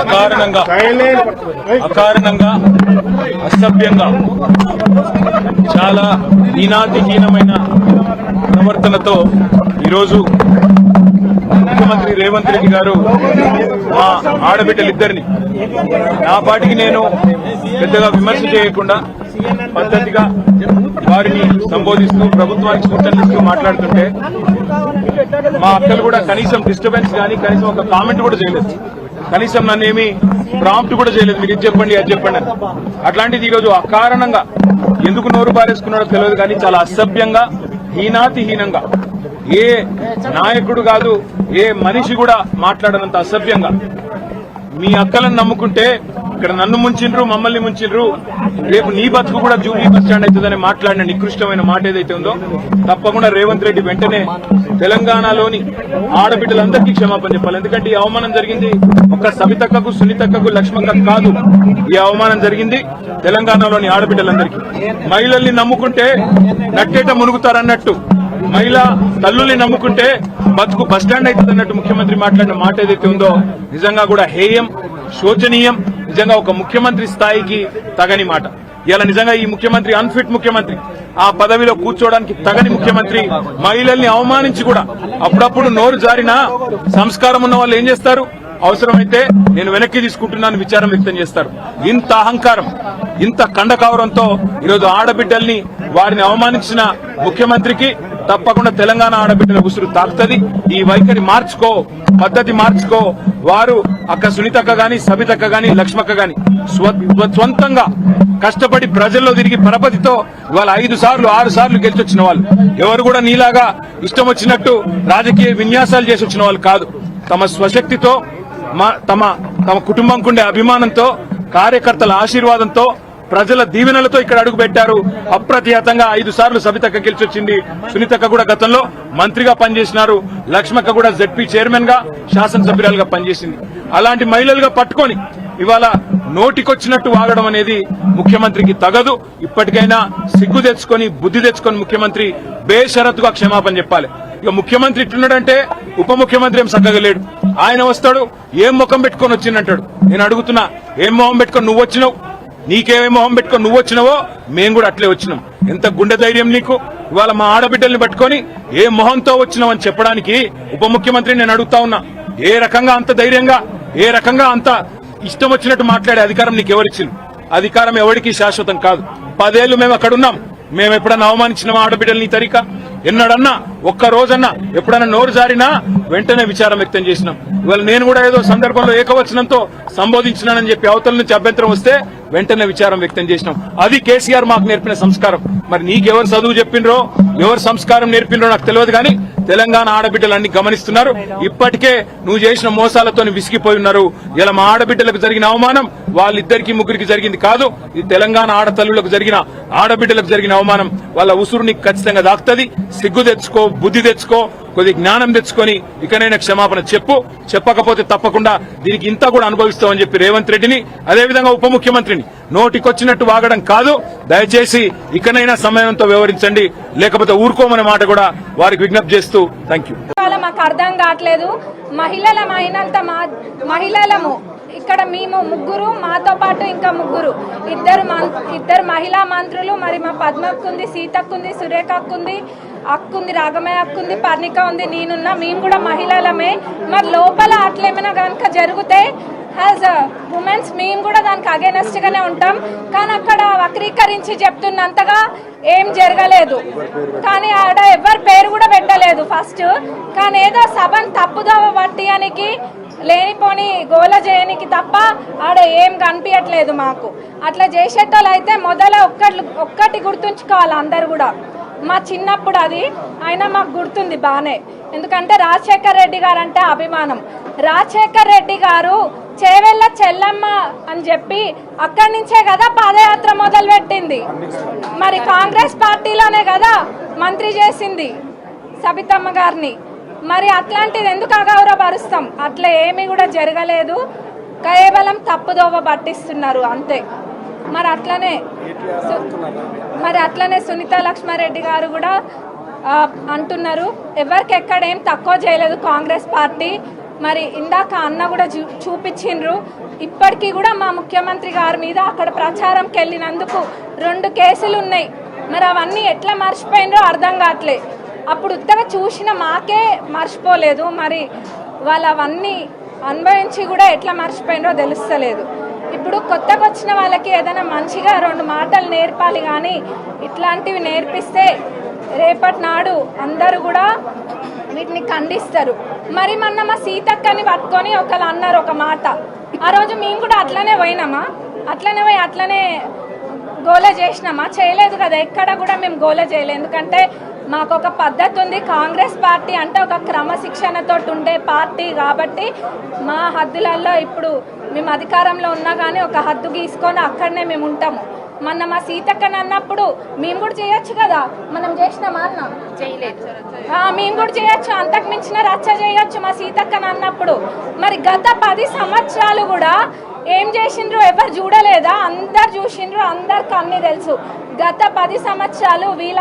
అకారణంగా అకారణంగా అసభ్యంగా చాలా ఈనాటిహీనమైన ప్రవర్తనతో ఈరోజు ముఖ్యమంత్రి రేవంత్ రెడ్డి గారు మా ఆడబిడ్డలిద్దరిని నా పాటికి నేను పెద్దగా విమర్శ చేయకుండా పద్ధతిగా వారిని సంబోధిస్తూ ప్రభుత్వానికి సూచనలు ఇస్తూ మాట్లాడుతుంటే మా అక్కలు కూడా కనీసం డిస్టర్బెన్స్ కానీ కనీసం ఒక కామెంట్ కూడా చేయలేదు. కనీసం నన్ను ఏమి ప్రాంప్ట్ కూడా చేయలేదు. మీరు ఇది చెప్పండి అది చెప్పండి అట్లాంటిది ఈరోజు అకారణంగా ఎందుకు నోరు పారేసుకున్నాడో తెలియదు కానీ చాలా అసభ్యంగా హీనాతిహీనంగా ఏ నాయకుడు కాదు ఏ మనిషి కూడా మాట్లాడనంత అసభ్యంగా. మీ అక్కలను నమ్ముకుంటే ఇక్కడ నన్ను ముంచిండ్రు మమ్మల్ని ముంచిండ్రు రేపు నీ బతుకు కూడా జూబ్లీ బస్ స్టాండ్ అవుతుందని మాట్లాడిన నికృష్టమైన మాట ఏదైతే ఉందో తప్పకుండా రేవంత్ రెడ్డి వెంటనే తెలంగాణలోని ఆడబిడ్డలందరికీ క్షమాపణ చెప్పాలి. ఎందుకంటే ఈ అవమానం జరిగింది ఒక సవితక్కకు సునీతక్కకు లక్ష్మక్కకు కాదు. ఈ అవమానం జరిగింది తెలంగాణలోని ఆడబిడ్డలందరికీ. మహిళల్ని నమ్ముకుంటే నట్టేట మునుగుతారన్నట్టు. మహిళా తల్లుల్ని నమ్ముకుంటే బతుకు బస్టాండ్ అవుతుంది అన్నట్టు ముఖ్యమంత్రి మాట్లాడిన మాట ఏదైతే ఉందో నిజంగా కూడా హేయం శోచనీయం నిజంగా ఒక ముఖ్యమంత్రి స్థాయికి తగని మాట. ఇలా నిజంగా ఈ ముఖ్యమంత్రి అన్ఫిట్ ముఖ్యమంత్రి ఆ పదవిలో కూర్చోవడానికి తగని ముఖ్యమంత్రి మహిళల్ని అవమానించి కూడా అప్పుడప్పుడు నోరు జారినా సంస్కారం ఉన్న వాళ్ళు ఏం చేస్తారు? అవసరమైతే నేను వెనక్కి తీసుకుంటున్నాను విచారం వ్యక్తం చేస్తారు. ఇంత అహంకారం ఇంత కండకవరంతో ఈరోజు ఆడబిడ్డల్ని వారిని అవమానించిన ముఖ్యమంత్రికి తప్పకుండా తెలంగాణ ఆడబిడ్డల ఉసురు తాకుతుంది. ఈ వైఖరి మార్చుకో పద్ధతి మార్చుకో. వారు అక్క సునీతక్క గాని సబితక్క గాని లక్ష్మక్క గాని స్వంతంగా కష్టపడి ప్రజల్లో తిరిగి పరపతితో ఇవాళ ఐదు సార్లు ఆరు సార్లు గెలిచొచ్చిన వాళ్ళు. ఎవరు కూడా నీలాగా ఇష్టం వచ్చినట్టు రాజకీయ విన్యాసాలు చేసి వచ్చిన వాళ్ళు కాదు. తమ స్వశక్తితో తమ తమ కుటుంబంకుండే అభిమానంతో కార్యకర్తల ఆశీర్వాదంతో ప్రజల దీవెనలతో ఇక్కడ అడుగు పెట్టారు. అప్రతిహతంగా ఐదు సార్లు సబితక్క గెలిచొచ్చింది. సునీతక్క కూడా గతంలో మంత్రిగా పనిచేసినారు. లక్ష్మక్క కూడా జెడ్పీ చైర్మన్గా శాసనసభ్యురాలుగా పనిచేసింది. అలాంటి మహిళలుగా పట్టుకొని ఇవాళ నోటికొచ్చినట్టు వాగడం అనేది ముఖ్యమంత్రికి తగదు. ఇప్పటికైనా సిగ్గు తెచ్చుకొని బుద్ధి తెచ్చుకొని ముఖ్యమంత్రి బేషరత్గా క్షమాపణ చెప్పాలి. ఇక ముఖ్యమంత్రి ఇట్లున్నాడంటే ఉప ముఖ్యమంత్రి ఏం చక్కగా లేడు ఆయన వస్తాడు ఏం ముఖం పెట్టుకొని వచ్చిందంటాడు. నేను అడుగుతున్నా ఏం మొహం పెట్టుకొని నువ్వు వచ్చినావు? నీకేమే మొహం పెట్టుకొని నువ్వు వచ్చినావో మేము కూడా అట్లే వచ్చినాం. ఎంత గుండె ధైర్యం నీకు? ఇవాళ మా ఆడబిడ్డల్ని పట్టుకొని ఏ మొహంతో వచ్చినావని చెప్పడానికి ఉప ముఖ్యమంత్రి నేను అడుగుతా ఉన్నా. ఏ రకంగా అంత ధైర్యంగా ఏ రకంగా అంత ఇష్టం వచ్చినట్టు మాట్లాడే అధికారం నీకు ఎవరిచ్చింది అధికారం ఎవరికి శాశ్వతం కాదు. పదేళ్ళు మేము అక్కడ ఉన్నాం మేము ఎప్పుడన్నా అవమానించిన ఆడబిడ్డల్ని నీ తరిక? ఎన్నడన్నా ఒక్క రోజన్నా ఎప్పుడన్నా నోరు జారినా వెంటనే విచారం వ్యక్తం చేసినాం. ఇవాళ నేను కూడా ఏదో సందర్భంలో ఏకవచనంతో సంబోధించినానని చెప్పి అవతల నుంచి అభ్యంతరం వస్తే వెంటనే విచారం వ్యక్తం చేసినాం. అది కేసీఆర్ మాకు నేర్పిన సంస్కారం. మరి నీకెవరు చదువు చెప్పిండ్రో ఎవరు సంస్కారం నేర్పిండ్రో నాకు తెలియదు కానీ తెలంగాణ ఆడబిడ్డలు అన్ని గమనిస్తున్నారు. ఇప్పటికే నువ్వు చేసిన మోసాలతో విసిగిపోయి ఉన్నారు. ఇలా మా ఆడబిడ్డలకు జరిగిన అవమానం వాళ్ళిద్దరికి ముగ్గురికి జరిగింది కాదు. ఇది తెలంగాణ ఆడతల్లులకు జరిగిన ఆడబిడ్డలకు జరిగిన అవమానం. వాళ్ళ ఉసురు నీకు ఖచ్చితంగా దాక్తుంది. సిగ్గు తెచ్చుకో బుద్ధి తెచ్చుకో కొద్ది జ్ఞానం తెచ్చుకొని ఇకనైనా క్షమాపణ చెప్పు. చెప్పకపోతే తప్పకుండా దీనికి ఇంత కూడా అనుభవిస్తామని చెప్పి రేవంత్ రెడ్డిని అదేవిధంగా ఉప ముఖ్యమంత్రిని. నోటికొచ్చినట్టు వాగడం కాదు. దయచేసి ఇకనైనా సమయంతో వ్యవహరించండి లేకపోతే ఊరుకోమనే మాట కూడా వారికి విజ్ఞప్తి చేస్తూ థ్యాంక్ యూ మాకు అర్థం కావట్లేదు. మహిళలం అయినంత మా మహిళలము. ఇక్కడ మేము ముగ్గురు మాతో పాటు ఇంకా ముగ్గురు. ఇద్దరు ఇద్దరు మహిళా మంత్రులు మరి మా పద్మక్కుంది సీతక్కుంది సురేఖక్కుంది అక్కుంది రాగమయ్య అక్కుంది పర్ణిక ఉంది నేనున్నా మేము కూడా మహిళలమే. మరి లోపల అట్లేమైనా కనుక జరిగితే యాజ్ ఉమెన్స్ మేము కూడా దానికి అగేనెస్ట్ గానే ఉంటాం. కానీ అక్కడ వక్రీకరించి చెప్తున్నంతగా ఏం జరగలేదు. కానీ ఆడ ఎవరి పేరు కూడా పెట్టలేదు ఫస్ట్ కానీ ఏదో సభను తప్పుదోవ పట్టియానికి లేనిపోని గోల చేయనికి తప్ప ఆడ ఏం కనిపించట్లేదు మాకు. అట్లా చేసేటోళ్ళు అయితే మొదల ఒక్కటి ఒక్కటి గుర్తుంచుకోవాలి అందరు కూడా. మా చిన్నప్పుడు అది అయినా మాకు గుర్తుంది బాగానే ఎందుకంటే రాజశేఖర్ రెడ్డి గారు అంటే అభిమానం. రాజశేఖర్ రెడ్డి గారు చేవెళ్ళ చెల్లమ్మ అని చెప్పి అక్కడి నుంచే కదా పాదయాత్ర మొదలుపెట్టింది. మరి కాంగ్రెస్ పార్టీలోనే కదా మంత్రి చేసింది సబితమ్మ గారిని. మరి అట్లాంటిది ఎందుకు అగౌరవపరుస్తాం? అట్లా ఏమీ కూడా జరగలేదు. కేవలం తప్పుదోవ పట్టిస్తున్నారు అంతే. మరి అట్లనే మరి అట్లనే సునీత లక్ష్మారెడ్డి గారు కూడా అంటున్నారు. ఎవరికి ఎక్కడ ఏం తక్కువ చేయలేదు కాంగ్రెస్ పార్టీ. మరి ఇందాక అన్న కూడా చూ చూపించిండ్రు. ఇప్పటికీ కూడా మా ముఖ్యమంత్రి గారి మీద అక్కడ ప్రచారంకి వెళ్ళినందుకు రెండు కేసులు ఉన్నాయి. మరి అవన్నీ ఎట్లా మర్చిపోయినరో అర్థం కావట్లే. అప్పుడు ఉత్తగా చూసిన మాకే మర్చిపోలేదు. మరి వాళ్ళు అవన్నీ అనుభవించి కూడా ఎట్లా మర్చిపోయినరో తెలుస్తలేదు. ఇప్పుడు కొత్తగా వచ్చిన వాళ్ళకి ఏదైనా మంచిగా రెండు మాటలు నేర్పాలి కానీ ఇట్లాంటివి నేర్పిస్తే రేపటి నాడు అందరూ కూడా వీటిని ఖండిస్తారు. మరి మొన్న మా సీతక్కని పట్టుకొని ఒకళ్ళు అన్నారు ఒక మాట. ఆ రోజు మేము కూడా అట్లనే పోయినామా? అట్లనే పోయి అట్లనే గోల చేసినామా? చేయలేదు కదా ఎక్కడ కూడా మేము గోల చేయలేదు. ఎందుకంటే మాకు ఒక పద్ధతి ఉంది. కాంగ్రెస్ పార్టీ అంటే ఒక క్రమశిక్షణతో ఉండే పార్టీ కాబట్టి మా హద్దులలో ఇప్పుడు మేము అధికారంలో ఉన్నా కానీ ఒక హద్దు గీసుకొని అక్కడనే మేము ఉంటాము. మొన్న మా సీతక్కని అన్నప్పుడు మేము కూడా చేయొచ్చు కదా? మనం చేసినామా అన్న? చేయలేదు. మేము కూడా చేయొచ్చు. అంతకు మించిన రచ్చ చేయొచ్చు మా సీతక్కని అన్నప్పుడు. మరి గత పది సంవత్సరాలు కూడా ఏం చేసిండ్రు ఎవరు చూడలేదా? అందరు చూసిండ్రు అందరికి అన్ని తెలుసు. గత పది సంవత్సరాలు వీళ్ళ